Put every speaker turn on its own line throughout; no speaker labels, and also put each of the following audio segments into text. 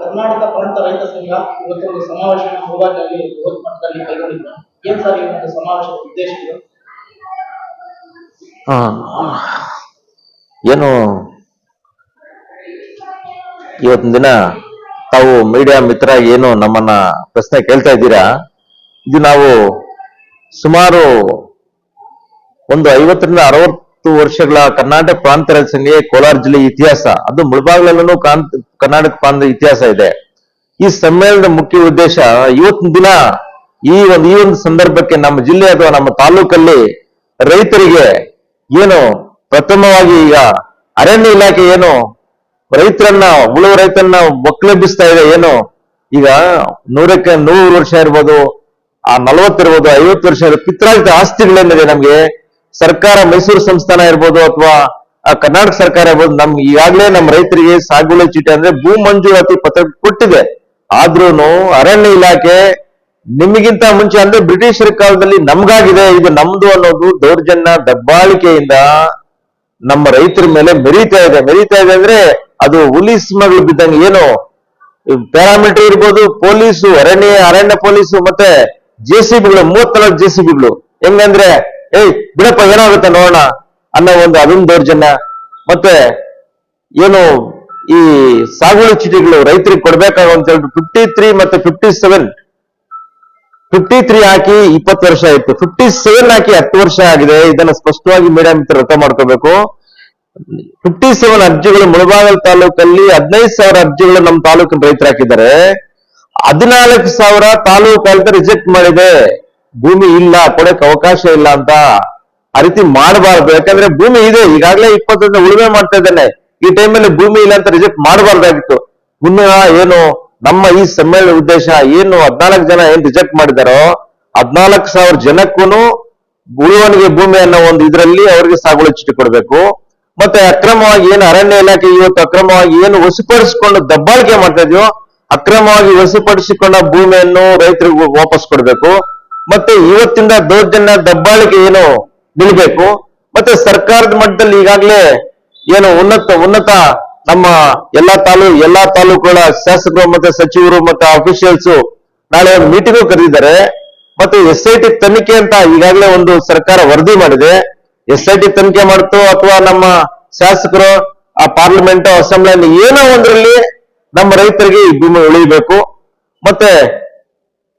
ಕರ್ನಾಟಕ ಪ್ರಾಂತ ರೈತ ಸಂಘ ಇವತ್ತೊಂದು ಸಮಾವೇಶನ ಮುಳುಬಾಗಿಲಲ್ಲಿ ಬೃಹತ್ ಮಟ್ಟದಲ್ಲಿ ಕೈಗೊಂಡಿದ್ದಾರೆ ಏನ್ ಸರ್ ಈ ಒಂದು ಸಮಾವೇಶದ ಉದ್ದೇಶ?
ಏನು, ಇವತ್ತಿನ ದಿನ ತಾವು ಮೀಡಿಯಾ ಮಿತ್ರ ಏನು ನಮ್ಮನ್ನ ಪ್ರಶ್ನೆ ಕೇಳ್ತಾ ಇದ್ದೀರಾ ಇದು ನಾವು ಸುಮಾರು ಒಂದು ಐವತ್ತರಿಂದ ಅರವತ್ತು ವರ್ಷಗಳ ಕರ್ನಾಟಕ ಪ್ರಾಂತ ರಚನೆ ಕೋಲಾರ ಜಿಲ್ಲೆ ಇತಿಹಾಸ. ಅದು ಮುಳಬಾಗ್ಲಲ್ಲೂ ಕರ್ನಾಟಕ ಪ್ರಾಂತ ಇತಿಹಾಸ ಇದೆ. ಈ ಸಮ್ಮೇಳನದ ಮುಖ್ಯ ಉದ್ದೇಶ ಇವತ್ತಿನ ದಿನ ಈ ಒಂದು ಈ ಒಂದು ಸಂದರ್ಭಕ್ಕೆ ನಮ್ಮ ಜಿಲ್ಲೆ ಅಥವಾ ನಮ್ಮ ತಾಲೂಕಲ್ಲಿ ರೈತರಿಗೆ ಏನು ಪ್ರಥಮವಾಗಿ ಈಗ ಅರಣ್ಯ ಇಲಾಖೆ ಏನು ರೈತರನ್ನ ಉಳುವ ರೈತರನ್ನ ಒಕ್ಕಲೆಬ್ಬಿಸ್ತಾ ಇದೆ ಏನು? ಈಗ ನೂರಕ್ಕೆ ನೂರು ವರ್ಷ ಇರ್ಬೋದು, ಆ ನಲವತ್ತಿರ್ಬೋದು ಐವತ್ತು ವರ್ಷ ಪಿತ್ರಾಜಿತ ಆಸ್ತಿಗಳೇನಿದೆ ನಮ್ಗೆ? ಸರ್ಕಾರ ಮೈಸೂರು ಸಂಸ್ಥಾನ ಇರ್ಬೋದು ಅಥವಾ ಕರ್ನಾಟಕ ಸರ್ಕಾರ ಇರ್ಬೋದು ನಮ್ಗೆ ಈಗಾಗಲೇ ನಮ್ಮ ರೈತರಿಗೆ ಸಾಗುವಳಿ ಚೀಟಿ ಅಂದ್ರೆ ಭೂ ಮಂಜೂರಾತಿ ಪತ್ರ ಕೊಟ್ಟಿದೆ. ಆದ್ರೂನು ಅರಣ್ಯ ಇಲಾಖೆ ನಿಮಗಿಂತ ಮುಂಚೆ ಅಂದ್ರೆ ಬ್ರಿಟಿಷರ ಕಾಲದಲ್ಲಿ ನಮ್ಗಾಗಿದೆ, ಇದು ನಮ್ದು ಅನ್ನೋದು ದೌರ್ಜನ್ಯ, ದಬ್ಬಾಳಿಕೆಯಿಂದ ನಮ್ಮ ರೈತರ ಮೇಲೆ ಮೆರೀತಾ ಇದೆ. ಮೆರೀತಾ ಇದೆ ಅಂದ್ರೆ ಅದು ಹುಲಿ ಸಿಂಹಗಳು ಬಿದ್ದಂಗೆ ಏನು, ಪ್ಯಾರಾಮಿಲಿಟರಿ ಇರ್ಬೋದು, ಪೊಲೀಸು, ಅರಣ್ಯ ಅರಣ್ಯ ಪೊಲೀಸು ಮತ್ತೆ ಜೆ ಸಿ ಬಿಗಳು ಮೂವತ್ನಾಲ್ಕು ಜೆ ಸಿ ಬಿಗಳು. ಹೆಂಗಂದ್ರೆ ಏಯ್, ಬಿಡಪ್ಪ, ಏನಾಗುತ್ತೆ ನೋಡೋಣ ಅನ್ನೋ ಒಂದು ಅದೊಂದು ದೌರ್ಜನ್ಯ ಮತ್ತೆ ಏನು ಈ ಸಾಗುವಳಿ ಚೀಟಿಗಳು ರೈತರಿಗೆ ಕೊಡ್ಬೇಕಾಗ ಅಂತ ಹೇಳ್ಬಿಟ್ಟು ಫಿಫ್ಟಿ ತ್ರೀ ಮತ್ತೆ ಫಿಫ್ಟಿ ಸೆವೆನ್ ಫಿಫ್ಟಿ ತ್ರೀ ಹಾಕಿ ಇಪ್ಪತ್ತು ವರ್ಷ ಆಯ್ತು. ಫಿಫ್ಟಿ ಸೆವೆನ್ ಹಾಕಿ ಹತ್ತು ವರ್ಷ ಆಗಿದೆ. ಇದನ್ನ ಸ್ಪಷ್ಟವಾಗಿ ಮೀಡಿಯಾ ಮಿತ್ರ ಅರ್ಥ ಮಾಡ್ಕೋಬೇಕು. ಫಿಫ್ಟಿ ಸೆವೆನ್ ಅರ್ಜಿಗಳು ಮುಳಬಾಗಲ್ ತಾಲೂಕಲ್ಲಿ ಹದಿನೈದು ಸಾವಿರ ಅರ್ಜಿಗಳು ನಮ್ಮ ತಾಲೂಕಿನ ರೈತರು ಹಾಕಿದ್ದಾರೆ. ಹದಿನಾಲ್ಕು ಸಾವಿರ ತಾಲೂಕು ಆಡಳಿತ ರಿಜೆಕ್ಟ್ ಮಾಡಿದೆ. ಭೂಮಿ ಇಲ್ಲ, ಕೊಡಕ್ಕೆ ಅವಕಾಶ ಇಲ್ಲ ಅಂತ ಆ ರೀತಿ ಮಾಡಬಾರ್ದು. ಯಾಕಂದ್ರೆ ಭೂಮಿ ಇದೆ, ಈಗಾಗಲೇ ಇಪ್ಪತ್ತರಿಂದ ಉಳುಮೆ ಮಾಡ್ತಾ ಇದ್ದಾನೆ. ಈ ಟೈಮಲ್ಲಿ ಭೂಮಿ ಇಲ್ಲ ಅಂತ ರಿಜೆಕ್ಟ್ ಮಾಡಬಾರ್ದಾಗಿತ್ತು. ಮುನ್ನ ಏನು ನಮ್ಮ ಈ ಸಮ್ಮೇಳನ ಉದ್ದೇಶ ಏನು ಹದ್ನಾಲ್ಕು ಜನ ಏನ್ ರಿಜೆಕ್ಟ್ ಮಾಡಿದಾರೋ, ಹದ್ನಾಲ್ಕು ಸಾವಿರ ಜನಕ್ಕೂನು ಉಳುವನಿಗೆ ಭೂಮಿ ಅನ್ನೋ ಒಂದು ಇದರಲ್ಲಿ ಅವರಿಗೆ ಸಾಗುವಳಿ ಚೀಟಿ ಕೊಡಬೇಕು. ಮತ್ತೆ ಅಕ್ರಮವಾಗಿ ಏನು ಅರಣ್ಯ ಇಲಾಖೆ ಇವತ್ತು ಅಕ್ರಮವಾಗಿ ಏನು ವಸಿಪಡಿಸಿಕೊಂಡು ದಬ್ಬಾಳಿಕೆ ಮಾಡ್ತಾ ಇದೆಯೋ, ಅಕ್ರಮವಾಗಿ ವಸಿಪಡಿಸಿಕೊಂಡ ಭೂಮಿಯನ್ನು ರೈತರಿಗೆ ವಾಪಸ್ ಕೊಡಬೇಕು. ಮತ್ತೆ ಇವತ್ತಿಂದ ದೌರ್ಜನ್ಯ ದಬ್ಬಾಳಿಕೆ ಏನು ನಿಲ್ಬೇಕು? ಮತ್ತೆ ಸರ್ಕಾರದ ಮಟ್ಟದಲ್ಲಿ ಈಗಾಗಲೇ ಏನು ಉನ್ನತ ಉನ್ನತ ನಮ್ಮ ಎಲ್ಲಾ ತಾಲೂಕು ಎಲ್ಲಾ ತಾಲೂಕುಗಳ ಶಾಸಕರು ಮತ್ತೆ ಸಚಿವರು ಮತ್ತೆ ಅಫಿಷಿಯಲ್ಸ್ ನಾಳೆ ಒಂದು ಮೀಟಿಂಗ್ ಕರೆದಿದ್ದಾರೆ. ಮತ್ತೆ ಎಸ್ ಐ ಟಿ ತನಿಖೆ ಅಂತ ಈಗಾಗಲೇ ಒಂದು ಸರ್ಕಾರ ವರದಿ ಮಾಡಿದೆ. ಎಸ್ ಐ ಟಿ ತನಿಖೆ ಮಾಡ್ತು ಅಥವಾ ನಮ್ಮ ಶಾಸಕರು ಆ ಪಾರ್ಲಿಮೆಂಟ್ ಅಸೆಂಬ್ಲಿ ಏನೋ ಒಂದರಲ್ಲಿ ನಮ್ಮ ರೈತರಿಗೆ ಈ ಭೂಮಿ ಉಳಿಬೇಕು. ಮತ್ತೆ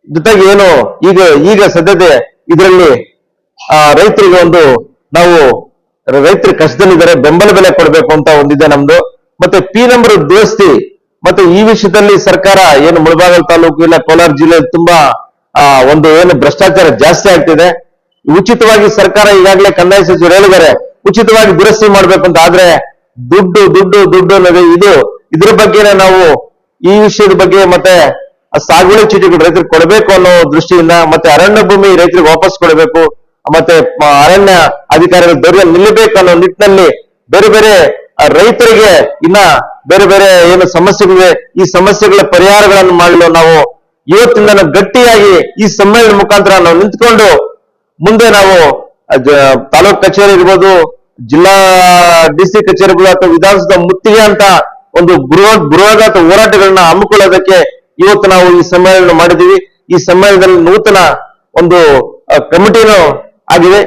ಜೊತೆಗೆ ಏನು, ಈಗ ಈಗ ಸದ್ಯತೆ ಇದರಲ್ಲಿ, ಆ, ರೈತರಿಗೆ ಒಂದು, ನಾವು ರೈತರು ಕಷ್ಟದಲ್ಲಿದ್ದಾರೆ, ಬೆಂಬಲ ಬೆಲೆ ಕೊಡಬೇಕು ಅಂತ ಒಂದಿದೆ ನಮ್ದು. ಮತ್ತೆ ಪಿ ನಂಬರ್ ದುರಸ್ತಿ, ಮತ್ತೆ ಈ ವಿಷಯದಲ್ಲಿ ಸರ್ಕಾರ ಏನು ಮುಳಬಾಗಲ್ ತಾಲೂಕು ಇಲ್ಲ, ಕೋಲಾರ ಜಿಲ್ಲೆ ತುಂಬಾ, ಆ, ಒಂದು ಏನು ಭ್ರಷ್ಟಾಚಾರ ಜಾಸ್ತಿ ಆಗ್ತಿದೆ. ಉಚಿತವಾಗಿ ಸರ್ಕಾರ ಈಗಾಗಲೇ ಕಂದಾಯ ಸಚಿವರು ಹೇಳಿದ್ದಾರೆ, ಉಚಿತವಾಗಿ ದುರಸ್ತಿ ಮಾಡ್ಬೇಕು ಅಂತ. ಆದ್ರೆ ದುಡ್ಡು ದುಡ್ಡು ದುಡ್ಡು ಅನ್ನೋದು ಇದು. ಇದ್ರ ಬಗ್ಗೆನೇ ನಾವು ಈ ವಿಷಯದ ಬಗ್ಗೆ ಮತ್ತೆ ಆ ಸಾಗುವಳಿ ಚೀಟಿಗಳು ರೈತರಿಗೆ ಕೊಡಬೇಕು ಅನ್ನೋ ದೃಷ್ಟಿಯಿಂದ ಮತ್ತೆ ಅರಣ್ಯ ಭೂಮಿ ರೈತರಿಗೆ ವಾಪಸ್ ಕೊಡಬೇಕು, ಮತ್ತೆ ಅರಣ್ಯ ಅಧಿಕಾರಿಗಳು ದೊರೆ ನಿಲ್ಲಬೇಕು ಅನ್ನೋ ನಿಟ್ಟಿನಲ್ಲಿ ಬೇರೆ ಬೇರೆ ರೈತರಿಗೆ ಇನ್ನ ಬೇರೆ ಬೇರೆ ಏನು ಸಮಸ್ಯೆಗಳಿವೆ, ಈ ಸಮಸ್ಯೆಗಳ ಪರಿಹಾರಗಳನ್ನು ಮಾಡಲು ನಾವು ಇವತ್ತಿಂದ ಗಟ್ಟಿಯಾಗಿ ಈ ಸಮ್ಮೇಳನ ಮುಖಾಂತರ ನಾವು ನಿಂತ್ಕೊಂಡು ಮುಂದೆ ನಾವು ತಾಲೂಕ್ ಕಚೇರಿ ಇರ್ಬೋದು, ಜಿಲ್ಲಾ ಡಿಸಿ ಕಚೇರಿಗಳು ಅಥವಾ ವಿಧಾನಸೌಧ ಮುತ್ತಿಗೆ ಅಂತ ಒಂದು ಬೃಹತ್ ಬೃಹದಾತ ಹೋರಾಟಗಳನ್ನ ಹಮ್ಮಿಕೊಳ್ಳೋದಕ್ಕೆ ಇವತ್ತು ನಾವು ಈ ಸಮ್ಮೇಳನ ಮಾಡಿದೀವಿ ಈ ಸಮ್ಮೇಳನದಲ್ಲಿ ನೂತನ ಒಂದು ಕಮಿಟಿನೂ ಆಗಿದೆ.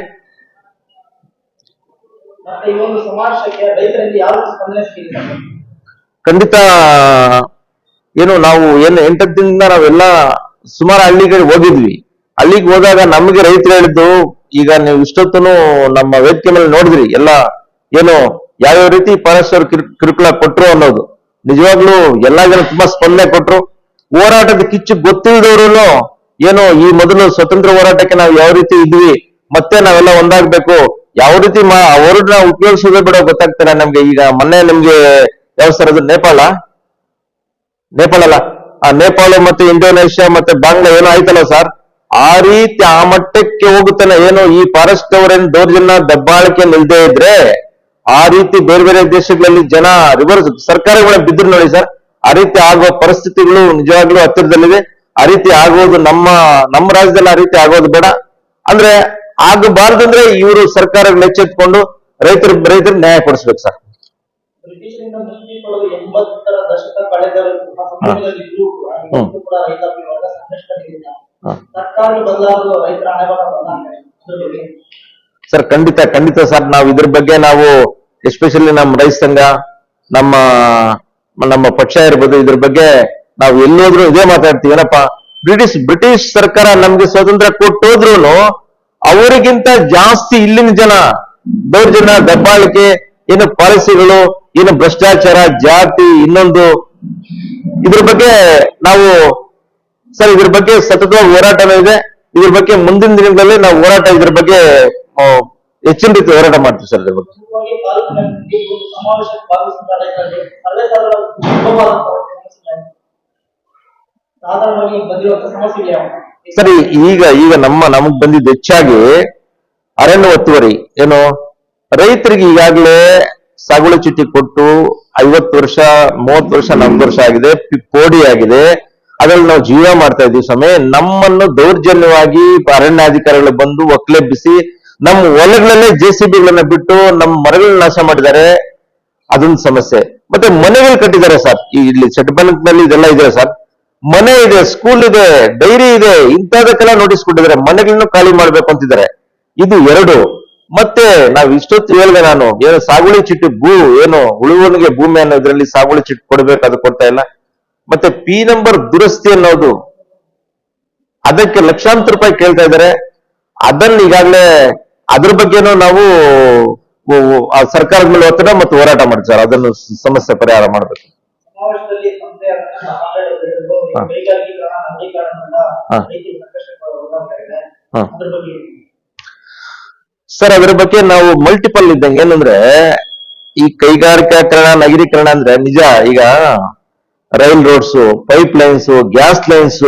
ಖಂಡಿತ ಏನು ನಾವು ಏನು ಎಂಟತ್ತು ದಿನದಿಂದ ನಾವೆಲ್ಲ ಸುಮಾರು ಹಳ್ಳಿಗಳಿಗೆ ಹೋಗಿದ್ವಿ. ಹಳ್ಳಿಗೆ ಹೋದಾಗ ನಮಗೆ ರೈತರು ಹೇಳಿದ್ದು ಈಗ ನೀವು ಇಷ್ಟೊತ್ತನು ನಮ್ಮ ವೇದಿಕೆ ಮೇಲೆ ನೋಡಿದ್ರಿ ಎಲ್ಲ ಏನು ಯಾವ್ಯಾವ ರೀತಿ ಪರಸ್ಪರ ಕಿರು ಕಿರುಕುಳ ಕೊಟ್ರು ಅನ್ನೋದು. ನಿಜವಾಗ್ಲೂ ಎಲ್ಲ ಜನ ತುಂಬಾ ಸ್ಪಂದನೆ ಕೊಟ್ರು. ಹೋರಾಟದ ಕಿಚ್ಚು ಗೊತ್ತಿಲ್ಲದವ್ರು ಏನೋ ಈ ಮೊದಲು ಸ್ವತಂತ್ರ ಹೋರಾಟಕ್ಕೆ ನಾವು ಯಾವ ರೀತಿ ಇದ್ವಿ ಮತ್ತೆ ನಾವೆಲ್ಲ ಒಂದಾಗ್ಬೇಕು. ಯಾವ ರೀತಿ ನಾವು ಉಪಯೋಗಿಸೋದೇ ಬಿಡೋ ಗೊತ್ತಾಗ್ತಾರೆ ನಮ್ಗೆ. ಈಗ ಮೊನ್ನೆ ನಿಮ್ಗೆ ಯಾವ ಸರ್ ಅದು ನೇಪಾಳ? ನೇಪಾಳ ಅಲ್ಲ. ಆ ನೇಪಾಳ ಮತ್ತೆ ಇಂಡೋನೇಷ್ಯಾ ಮತ್ತೆ ಬಾಂಗ್ಲಾ ಏನೋ ಆಯ್ತಲ್ಲ ಸರ್? ಆ ರೀತಿ ಆ ಮಟ್ಟಕ್ಕೆ ಹೋಗುತ್ತಾನೆ. ಏನೋ ಈ ಫಾರೆಸ್ಟ್ ಅವರೇನು ದೌರ್ಜನ್ಯ, ದಬ್ಬಾಳಿಕೆ ನಿಲ್ದೇ ಇದ್ರೆ ಆ ರೀತಿ ಬೇರೆ ಬೇರೆ ದೇಶಗಳಲ್ಲಿ ಜನ ರಿವರ್ಸ್ ಸರ್ಕಾರಗಳ ಬಿದ್ರು ನೋಡಿ ಸರ್. ಆ ರೀತಿ ಆಗುವ ಪರಿಸ್ಥಿತಿಗಳು ನಿಜವಾಗ್ಲೂ ಹತ್ತಿರದಲ್ಲಿದೆ ಆ ರೀತಿ ಆಗೋದು ನಮ್ಮ ನಮ್ಮ ರಾಜ್ಯದಲ್ಲಿ ಆ ರೀತಿ ಆಗೋದು ಬೇಡ. ಅಂದ್ರೆ ಆಗಬಾರ್ದಂದ್ರೆ ಇವರು ಸರ್ಕಾರಗಳು ಎಚ್ಚೆತ್ಕೊಂಡು ರೈತರ ರೈತರಿಗೆ ನ್ಯಾಯ ಕೊಡಿಸ್ಬೇಕು ಸರ್. ಸರ್ ಖಂಡಿತ ಖಂಡಿತ ಸರ್. ನಾವು ಇದ್ರ ಬಗ್ಗೆ ನಾವು ಎಸ್ಪೆಷಲಿ ನಮ್ಮ ರೈತ ಸಂಘ ನಮ್ಮ ನಮ್ಮ ಪಕ್ಷ ಇರ್ಬೋದು, ಇದ್ರ ಬಗ್ಗೆ ನಾವು ಎಲ್ಲೋದ್ರೂ ಇದೇ ಮಾತಾಡ್ತೀವಿ. ಏನಪ್ಪ? ಬ್ರಿಟಿಷ್ ಬ್ರಿಟಿಷ್ ಸರ್ಕಾರ ನಮ್ಗೆ ಸ್ವಾತಂತ್ರ್ಯ ಕೊಟ್ಟೋದ್ರೂ ಅವರಿಗಿಂತ ಜಾಸ್ತಿ ಇಲ್ಲಿನ ಜನ, ದೌರ್ಜನ್ಯ, ದಬ್ಬಾಳಿಕೆ, ಏನು ಪಾಲಿಸಿಗಳು, ಏನು ಭ್ರಷ್ಟಾಚಾರ, ಜಾತಿ, ಇನ್ನೊಂದು, ಇದ್ರ ಬಗ್ಗೆ ನಾವು, ಸರ್, ಇದ್ರ ಬಗ್ಗೆ ಸತತವಾಗಿ ಹೋರಾಟನೂ ಇದೆ. ಇದ್ರ ಬಗ್ಗೆ ಮುಂದಿನ ದಿನಗಳಲ್ಲಿ ನಾವು ಹೋರಾಟ ಇದ್ರ ಬಗ್ಗೆ ಹೆಚ್ಚಿನ ರೀತಿ ಹೋರಾಟ ಮಾಡ್ತೀವಿ ಸರ್ ಇದ್ರ ಬಗ್ಗೆ. ಸರಿ ಈಗ ಈಗ ನಮ್ಮ ನಮಗ್ ಬಂದಿದ್ದು ಹೆಚ್ಚಾಗಿ ಅರಣ್ಯ ಒತ್ತುವರಿ. ಏನು? ರೈತರಿಗೆ ಈಗಾಗಲೇ ಸಾಗುವಳಿ ಚೀಟಿ ಕೊಟ್ಟು ಐವತ್ತು ವರ್ಷ ಮೂವತ್ತು ವರ್ಷ ನಲ್ವತ್ತು ವರ್ಷ ಆಗಿದೆ ಪೋಡಿ ಆಗಿದೆ. ಅದ್ರಲ್ಲಿ ನಾವು ಜೀವ ಮಾಡ್ತಾ ಇದೀವಿ ಸಮಯ ನಮ್ಮನ್ನು ದೌರ್ಜನ್ಯವಾಗಿ ಅರಣ್ಯಾಧಿಕಾರಿಗಳು ಬಂದು ಒಕ್ಲೆಬ್ಬಿಸಿ ನಮ್ಮ ಹೊಲಗಳಲ್ಲೇ ಜೆ ಸಿ ಬಿಗಳನ್ನ ಬಿಟ್ಟು ನಮ್ಮ ಮರಗಳನ್ನ ನಾಶ ಮಾಡಿದ್ದಾರೆ. ಅದೊಂದು ಸಮಸ್ಯೆ. ಮತ್ತೆ ಮನೆಗಳು ಕಟ್ಟಿದ್ದಾರೆ ಸರ್. ಇಲ್ಲಿ ನಲ್ಲಿ ಇದೆಲ್ಲ ಇದೆ ಸರ್. ಮನೆ ಇದೆ ಸ್ಕೂಲ್ ಇದೆ ಡೈರಿ ಇದೆ, ಇಂಥದಕ್ಕೆಲ್ಲ ನೋಟಿಸ್ ಕೊಟ್ಟಿದ್ದಾರೆ. ಮನೆಗಳನ್ನು ಖಾಲಿ ಮಾಡ್ಬೇಕು ಅಂತಿದ್ದಾರೆ. ಇದು ಎರಡು. ಮತ್ತೆ ನಾವ್ ಇಷ್ಟೊತ್ತು ಹೇಳಿದೆ ನಾನು, ಏನು ಸಾಗುಳಿ ಚಿಟ್ಟು ಭೂ, ಏನು ಉಳುವನಿಗೆ ಭೂಮಿ ಅನ್ನೋದ್ರಲ್ಲಿ ಸಾಗುಳಿ ಚಿಟ್ಟು ಕೊಡ್ಬೇಕು, ಅದು ಕೊಡ್ತಾ ಇಲ್ಲ. ಮತ್ತೆ ಪಿ ನಂಬರ್ ದುರಸ್ತಿ ಅನ್ನೋದು. ಅದಕ್ಕೆ ಲಕ್ಷಾಂತರ ರೂಪಾಯಿ ಕೇಳ್ತಾ ಇದ್ದಾರೆ. ಅದನ್ನ ಈಗಾಗಲೇ ಅದ್ರ ಬಗ್ಗೆನೂ ನಾವು ಸರ್ಕಾರದ ಮೇಲೆ ಒತ್ತಡ ಮತ್ತು ಹೋರಾಟ ಮಾಡ್ತೀವಿ. ಸರ್ ಅದನ್ನು ಸಮಸ್ಯೆ ಪರಿಹಾರ ಮಾಡಬೇಕು. ಸರ್.
ಅದ್ರ ಬಗ್ಗೆ
ಸರ್ ಅದರ ಬಗ್ಗೆ ನಾವು ಮಲ್ಟಿಪಲ್ ಇದ್ದಂಗೆ. ಏನಂದ್ರೆ ಈ ಕೈಗಾರಿಕಾಕರಣ ನಗರೀಕರಣ ಅಂದ್ರೆ ನಿಜ ಈಗ rail roads pipelines gas lines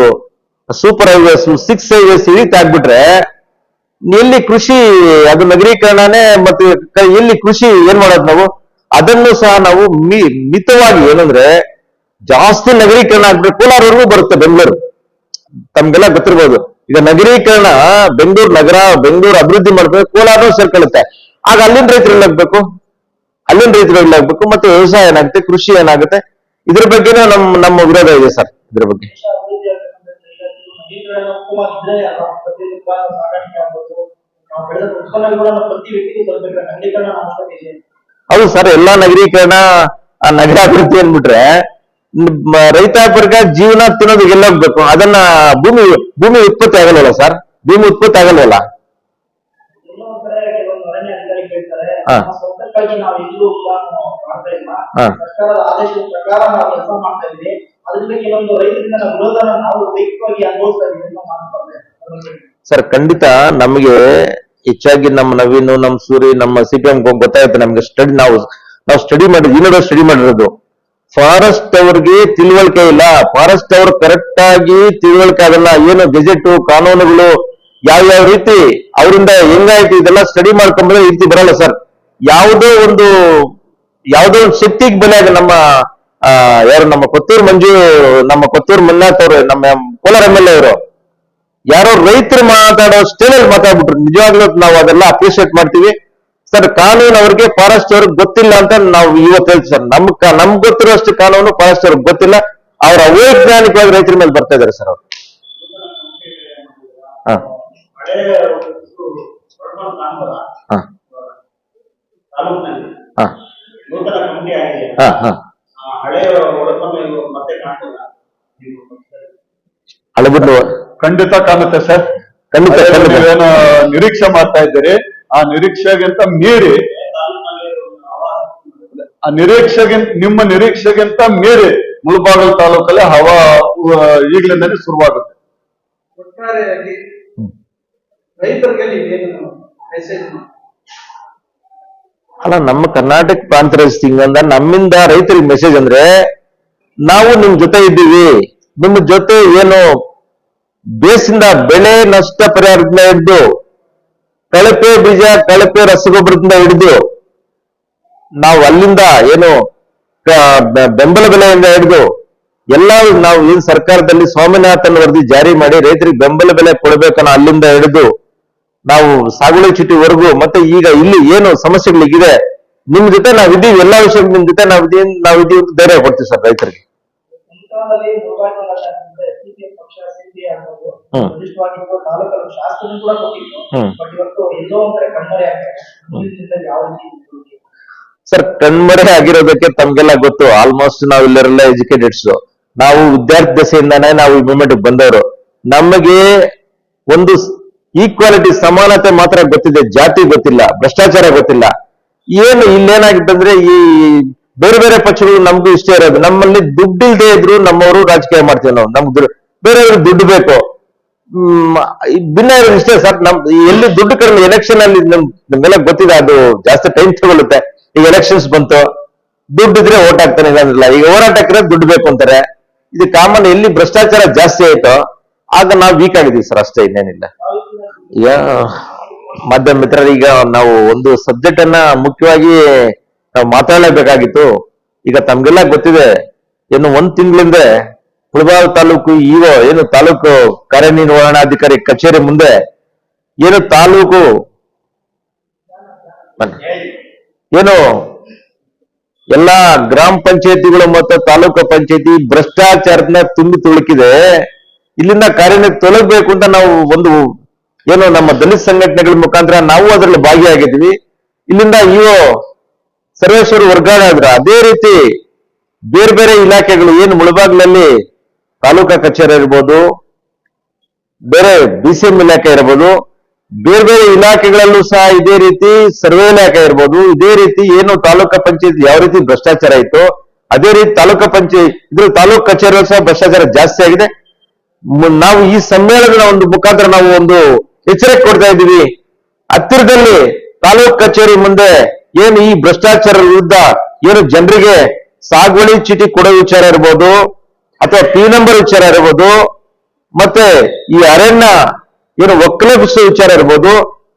super highways six highways ಈ ರೀತಿ ಆಗ್ಬಿಟ್ರೆ ಎಲ್ಲಿ ಕೃಷಿ, ಅದು ನಗರೀಕರಣನೇ ಮತ್ತೆ ಇಲ್ಲಿ ಕೃಷಿ ಏನ್ ಮಾಡೋದು ನಾವು? ಅದನ್ನು ಸಹ ನಾವು ಮಿ- ಮಿತವಾಗಿ ಏನಂದ್ರೆ ಜಾಸ್ತಿ ನಗರೀಕರಣ ಆಗ್ಬೇಕು ಕೋಲಾರವರೆಗೂ ಬರುತ್ತೆ ಬೆಂಗಳೂರು. ತಮ್ಗೆಲ್ಲ ಗೊತ್ತಿರ್ಬೋದು. ಈಗ ನಗರೀಕರಣ ಬೆಂಗಳೂರು ನಗರ, ಬೆಂಗಳೂರು ಅಭಿವೃದ್ಧಿ ಮಾಡ್ಬೇಕು, ಕೋಲಾರನೂ ಸೇರ್ಕೊಳ್ಳುತ್ತೆ. ಆಗ ಅಲ್ಲಿನ ರೈತರು ಎಲ್ಲಾಗ್ಬೇಕು ಅಲ್ಲಿನ ರೈತರು ಎಲ್ಲಾಗ್ಬೇಕು ಮತ್ತೆ ವ್ಯವಸಾಯ ಏನಾಗುತ್ತೆ? ಕೃಷಿ ಏನಾಗುತ್ತೆ? ಇದ್ರ ಬಗ್ಗೆನೂ ನಮ್ಮ ನಮ್ಮ ವಿರೋಧ ಇದೆ ಸರ್, ಇದ್ರ ಬಗ್ಗೆ.
ನಗರೀಕರಣ ಉತ್ತಮವಾಗಿದ್ರೆ ಅಲ್ಲ ಪ್ರತಿಯೊಬ್ಬ ಸಾಕಾಣಿಕೆ ಆಗ್ಬೋದು. ನಾವು ಬೆಳೆದ ಉತ್ಪನ್ನಗಳನ್ನು ಪ್ರತಿ ವ್ಯಕ್ತಿಗೂ ತಲುಪಬೇಕು ನಗರೀಕರಣ ಅವಶ್ಯಕತೆ ಇದೆ
ಹೌದು ಸರ್ ಎಲ್ಲಾ ನಗರೀಕರಣ ಆ ನಗರಾಭಿವೃದ್ಧಿ ಅಂದ್ಬಿಟ್ರೆ ರೈತ ವರ್ಗ ಜೀವನ ತಿನ್ನೋದು ಎಲ್ಲೋಗ್ಬೇಕು ಅದನ್ನ ಭೂಮಿ ಭೂಮಿ ಉತ್ಪತ್ತಿ ಆಗಲ್ವಲ್ಲ ಸರ್? ಭೂಮಿ ಉತ್ಪತ್ತಿ ಆಗಲ್ವಲ್ಲ?
ಸರ್ಕಾರದ ಆದೇಶದ ಪ್ರಕಾರ ನಾವು ಕೆಲಸ ಮಾಡ್ತಾ ಇದ್ವಿ
ಸರ್, ಖಂಡಿತ ನಮಗೆ ಹೆಚ್ಚಾಗಿ ನಮ್ಮ ನವೀನು, ನಮ್ಮ ಸೂರಿ, ನಮ್ಮ ಸಿ ಪಿ ಎಂ ಗೊತ್ತಾಗುತ್ತೆ ನಮ್ಗೆ ಸ್ಟಡಿ ನಾವು ನಾವು ಸ್ಟಡಿ ಮಾಡಿ ಇನ್ನೊಂದು ಸ್ಟಡಿ ಮಾಡಿರೋದು. ಫಾರೆಸ್ಟ್ ಅವ್ರಿಗೆ ತಿಳುವಳಿಕೆ ಇಲ್ಲ. ಫಾರೆಸ್ಟ್ ಅವರು ಕರೆಕ್ಟ್ ಆಗಿ ತಿಳುವಳಿಕೆ ಆಗಲ್ಲ. ಏನು ಗೆಜೆಟ್, ಕಾನೂನುಗಳು ಯಾವ ಯಾವ ರೀತಿ ಅವರಿಂದ ಹೆಂಗಾಯ್ತು ಇದೆಲ್ಲ ಸ್ಟಡಿ ಮಾಡ್ಕೊಂಡ್ರೆ ಈ ರೀತಿ ಬರಲ್ಲ ಸರ್. ಯಾವುದೋ ಒಂದು ಯಾವುದೋ ಒಂದು ಶಕ್ತಿಗೆ ಬೆಲೆ ನಮ್ಮ ಆ, ಯಾರು ನಮ್ಮ ಕೊತ್ತೂರು ಮಂಜು ನಮ್ಮ ಕೊತ್ತೂರು ಮಂಜುನಾಥ್ ಅವರು ನಮ್ಮ ಕೋಲಾರ ಎಂ ಎಲ್ ಎ ಅವರು ಯಾರೋ ರೈತರು ಮಾತಾಡೋ ಸ್ಟೇಲಲ್ಲಿ ಮಾತಾಡ್ಬಿಟ್ರು. ನಿಜವಾಗ್ಲೂ ನಾವು ಅದೆಲ್ಲ ಅಪ್ರಿಶಿಯೇಟ್ ಮಾಡ್ತೀವಿ. ಸರ್ ಕಾನೂನು ಅವ್ರಿಗೆ ಫಾರೆಸ್ಟ್ ಅವ್ರಿಗೆ ಗೊತ್ತಿಲ್ಲ ಅಂತ ನಾವು ಇವತ್ತು ಹೇಳ್ತೀವಿ ಸರ್ ನಮ್ ನಮ್ಗ್ ಗೊತ್ತಿರೋಷ್ಟು ಕಾನೂನು ಫಾರೆಸ್ಟ್ ಅವ್ರಿಗೆ ಗೊತ್ತಿಲ್ಲ. ಅವ್ರ ಅವೈಜ್ಞಾನಿಕವಾಗಿ ರೈತರ ಮೇಲೆ ಬರ್ತಾ ಇದಾರೆ ಸರ್ ಅವ್ರು. ಹ. ಹ. ಹಾ. ಹಾ. ಹಾ
ಆ ಹಳೆ ಒಳಕೊಂಡು ಇದು ಮತ್ತೆ ಕಾಣ್ತದ ನೀವು
ಹಳಬಿಟ್ಟು
ಖಂಡಿತ ಕಾಣುತ್ತೆ ಸರ್.
ಖಂಡಿತ,
ನೀವೇನು ನಿರೀಕ್ಷೆ ಮಾಡ್ತಾ ಇದ್ದೀರಿ. ಆ ನಿರೀಕ್ಷೆಗಿಂತ ಮೀರಿ ಆ ನಿರೀಕ್ಷೆಗಿಂತ ನಿಮ್ಮ ನಿರೀಕ್ಷೆಗಿಂತ ಮೀರಿ ಮುಳಬಾಗಲ್ ತಾಲೂಕಲ್ಲಿ ಹವಾ ಉ- ಶುರುವಾಗುತ್ತೆ.
ಒಟ್ಟಾರೆಯಾಗಿ ರೈತರಿಗೆ ನೀವೇನು ಮೆಸೇಜ್
ಅಲ್ಲ, ನಮ್ಮ ಕರ್ನಾಟಕ ಪ್ರಾಂತ ರೈತ ಅಂದ, ನಮ್ಮಿಂದ ರೈತರಿಗೆ ಮೆಸೇಜ್ ಅಂದ್ರೆ, ನಾವು ನಿಮ್ ಜೊತೆ ಇದ್ದೀವಿ. ನಿಮ್ಮ ಜೊತೆ ಏನು ಬೇಸಿಂದ ಬೆಳೆ ನಷ್ಟ ಪರಿಹಾರದಿಂದ ಹಿಡಿದು, ಕಳಪೆ ಬೀಜ, ಕಳಪೆ ರಸಗೊಬ್ಬರದಿಂದ ಹಿಡಿದು, ನಾವು ಅಲ್ಲಿಂದ ಏನು ಬೆಂಬಲ ಬೆಲೆಯಿಂದ ಹಿಡಿದು, ಎಲ್ಲ ನಾವು ಈ ಸರ್ಕಾರದಲ್ಲಿ ಸ್ವಾಮಿನಾಥನ್ ವರದಿ ಜಾರಿ ಮಾಡಿ ರೈತರಿಗೆ ಬೆಂಬಲ ಬೆಲೆ ಕೊಡಬೇಕನ್ನೋ ಅಲ್ಲಿಂದ ಹಿಡಿದು ನಾವು ಸಾಗುವಳಿ ಚೀಟಿವರೆಗೂ ಮತ್ತೆ ಈಗ ಇಲ್ಲಿ ಏನು ಸಮಸ್ಯೆಗಳಿಗಿದೆ ನಿಮ್ ಜೊತೆ ನಾವಿದ್ದೀವಿ ಎಲ್ಲಾ ವಿಷಯ ನಿಮ್ ಜೊತೆ ನಾವಿದ್ದೀವಿ ನಾವಿದ್ದೀವಿ ಅಂತ ಧೈರ್ಯ ಕೊಡ್ತೀವಿ ಸರ್ ರೈತರಿಗೆ. ಸರ್ ಕಣ್ಮರೆ ಆಗಿರೋದಕ್ಕೆ ತಮ್ಗೆಲ್ಲ ಗೊತ್ತು. ಆಲ್ಮೋಸ್ಟ್ ನಾವ್ ಇಲ್ಲರೆಲ್ಲ ಎಜುಕೇಟೆಡ್ಸ್ ನಾವು ವಿದ್ಯಾರ್ಥಿ ದಶೆಯಿಂದಾನೇ ನಾವು ಈ ಮೂಮೆಂಟ್ ಬಂದವರು. ನಮಗೆ ಒಂದು ಈಕ್ವಾಲಿಟಿ ಸಮಾನತೆ ಮಾತ್ರ ಗೊತ್ತಿದೆ, ಜಾತಿ ಗೊತ್ತಿಲ್ಲ, ಭ್ರಷ್ಟಾಚಾರ ಗೊತ್ತಿಲ್ಲ. ಏನು ಇಲ್ಲೇನಾಗಿತ್ತಂದ್ರೆ ಈ ಬೇರೆ ಬೇರೆ ಪಕ್ಷಗಳು ನಮ್ಗೂ ಇಷ್ಟ ಇರೋದು. ನಮ್ಮಲ್ಲಿ ದುಡ್ಡು ಇಲ್ಲದೆ ಇದ್ರು ನಮ್ಮವರು ರಾಜಕೀಯ ಮಾಡ್ತೇವೆ ನಾವು. ನಮ್ಗೆ ಬೇರೆಯವ್ರಿಗೆ ದುಡ್ಡು ಬೇಕು. ಭಿನ್ನ ಇರೋದು ಇಷ್ಟೇ ಸರ್. ನಮ್ ಎಲ್ಲಿ ದುಡ್ಡು ಕಡಿಮೆ ಎಲೆಕ್ಷನ್ ಅಲ್ಲಿ ನಮ್ ನಮ್ಗೆಲ್ಲ ಗೊತ್ತಿದೆ, ಅದು ಜಾಸ್ತಿ ಟೈಮ್ ತಗೊಳುತ್ತೆ. ಈಗ ಎಲೆಕ್ಷನ್ಸ್ ಬಂತು. ದುಡ್ಡು ಇದ್ರೆ ಓಟ್ ಹಾಕ್ತಾನೆ ಇಲ್ಲ. ಈಗ ಹೋರಾಟಕ್ಕೆ ದುಡ್ಡು ಬೇಕು ಅಂತಾರೆ. ಇದು ಕಾಮನ್ ಎಲ್ಲಿ ಭ್ರಷ್ಟಾಚಾರ ಜಾಸ್ತಿ ಆಯ್ತೋ, ಆಗ ನಾವು ವೀಕ್ ಆಗಿದ್ದೀವಿ ಸರ್. ಅಷ್ಟೇ ಇನ್ನೇನಿಲ್ಲ. ಈಗ ಮಾಧ್ಯಮ ಈಗ ನಾವು ಒಂದು ಸಬ್ಜೆಕ್ಟ್ ಅನ್ನ ಮುಖ್ಯವಾಗಿ ನಾವು ಮಾತಾಡಲೇಬೇಕಾಗಿತ್ತು. ಈಗ ತಮ್ಗೆಲ್ಲ ಗೊತ್ತಿದೆ ಏನು ಒಂದ್ ತಿಂಗಳಿಂದ ಮುಳಬಾಗ ತಾಲೂಕು ಇಒ, ಏನು ತಾಲೂಕು ಕಾರ್ಯನಿರ್ವಹಣಾಧಿಕಾರಿ ಕಚೇರಿ ಮುಂದೆ ಏನು ತಾಲೂಕು ಏನು ಎಲ್ಲಾ ಗ್ರಾಮ ಪಂಚಾಯತಿಗಳು ಮತ್ತು ತಾಲೂಕು ಪಂಚಾಯತಿ ಭ್ರಷ್ಟಾಚಾರದಿಂದ ತುಂಬಿ ತುಳುಕಿದೆ ಇಲ್ಲಿಂದ ಕಾರ್ಯನ ತೊಲಗಬೇಕು ಅಂತ ನಾವು ಒಂದು ಏನು ನಮ್ಮ ದಲಿತ ಸಂಘಟನೆಗಳ ಮುಖಾಂತರ ನಾವು ಅದರಲ್ಲಿ ಭಾಗಿಯಾಗಿದ್ವಿ ಇಲ್ಲಿಂದ ಇವು ಸರ್ವೇಶ್ವರ ವರ್ಗಾವಣೆ ಆದ್ರ ಅದೇ ರೀತಿ ಬೇರೆ ಬೇರೆ ಇಲಾಖೆಗಳು ಏನು ಮುಳಬಾಗ್ಲಲ್ಲಿ ತಾಲೂಕಾ ಕಚೇರಿ ಇರ್ಬೋದು, ಬೇರೆ ಬಿ ಸಿ ಎಂ ಇಲಾಖೆ ಇರ್ಬೋದು, ಬೇರೆ ಬೇರೆ ಇಲಾಖೆಗಳಲ್ಲೂ ಸಹ ಇದೇ ರೀತಿ ಸರ್ವೆ ಇಲಾಖೆ ಇರ್ಬೋದು. ಇದೇ ರೀತಿ ಏನು ತಾಲೂಕಾ ಪಂಚಾಯತ್ ಯಾವ ರೀತಿ ಭ್ರಷ್ಟಾಚಾರ ಇತ್ತು ಅದೇ ರೀತಿ ತಾಲೂಕಾ ಪಂಚಾಯತ್ ಇದ್ರ ತಾಲೂಕ್ ಕಚೇರಿಯಲ್ಲೂ ಸಹ ಭ್ರಷ್ಟಾಚಾರ ಜಾಸ್ತಿ ಆಗಿದೆ. ನಾವು ಈ ಸಮ್ಮೇಳನದ ಒಂದು ಮುಖಾಂತರ ನಾವು ಒಂದು ಎಚ್ಚರಿಕೆ ಕೊಡ್ತಾ ಇದ್ದೀವಿ. ಹತ್ತಿರದಲ್ಲಿ ತಾಲೂಕ್ ಕಚೇರಿ ಮುಂದೆ ಏನು ಈ ಭ್ರಷ್ಟಾಚಾರ ವಿರುದ್ಧ ಏನು ಜನರಿಗೆ ಸಾಗುವಳಿ ಚೀಟಿ ಕೊಡೋ ವಿಚಾರ ಇರ್ಬೋದು, ಅಥವಾ ಪಿ ನಂಬರ್ ವಿಚಾರ ಇರ್ಬೋದು, ಮತ್ತೆ ಈ ಅರಣ್ಯ ಏನು ಒಕ್ಕಲಿಗಿಸೋ ವಿಚಾರ ಇರ್ಬೋದು,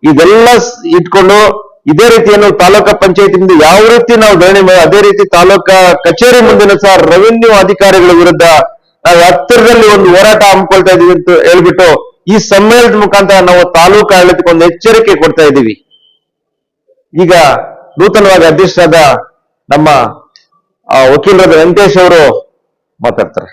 ಇದೆಲ್ಲ ಇಟ್ಕೊಂಡು ಇದೇ ರೀತಿ ಏನು ತಾಲೂಕಾ ಪಂಚಾಯತಿಯಿಂದ ಯಾವ ರೀತಿ ನಾವು ಧರಣಿ ಅದೇ ರೀತಿ ತಾಲೂಕಾ ಕಚೇರಿ ಮುಂದಿನ ಸಹ ರೆವಿನ್ಯೂ ಅಧಿಕಾರಿಗಳ ವಿರುದ್ಧ ನಾವು ಹತ್ತಿರದಲ್ಲಿ ಒಂದು ಹೋರಾಟ ಹಮ್ಮಿಕೊಳ್ತಾ ಇದೀವಿ ಅಂತ ಹೇಳ್ಬಿಟ್ಟು ಈ ಸಮ್ಮೇಳನದ ಮುಖಾಂತರ ನಾವು ತಾಲೂಕು ಆಡಳಿತಕ್ಕೊಂದು ಎಚ್ಚರಿಕೆ ಕೊಡ್ತಾ ಇದ್ದೀವಿ. ಈಗ ನೂತನವಾಗಿ ಅಧ್ಯಕ್ಷರಾದ ನಮ್ಮ ವಕೀಲರಾದ ವೆಂಕಟೇಶ್ ಅವರು ಮಾತಾಡ್ತಾರೆ.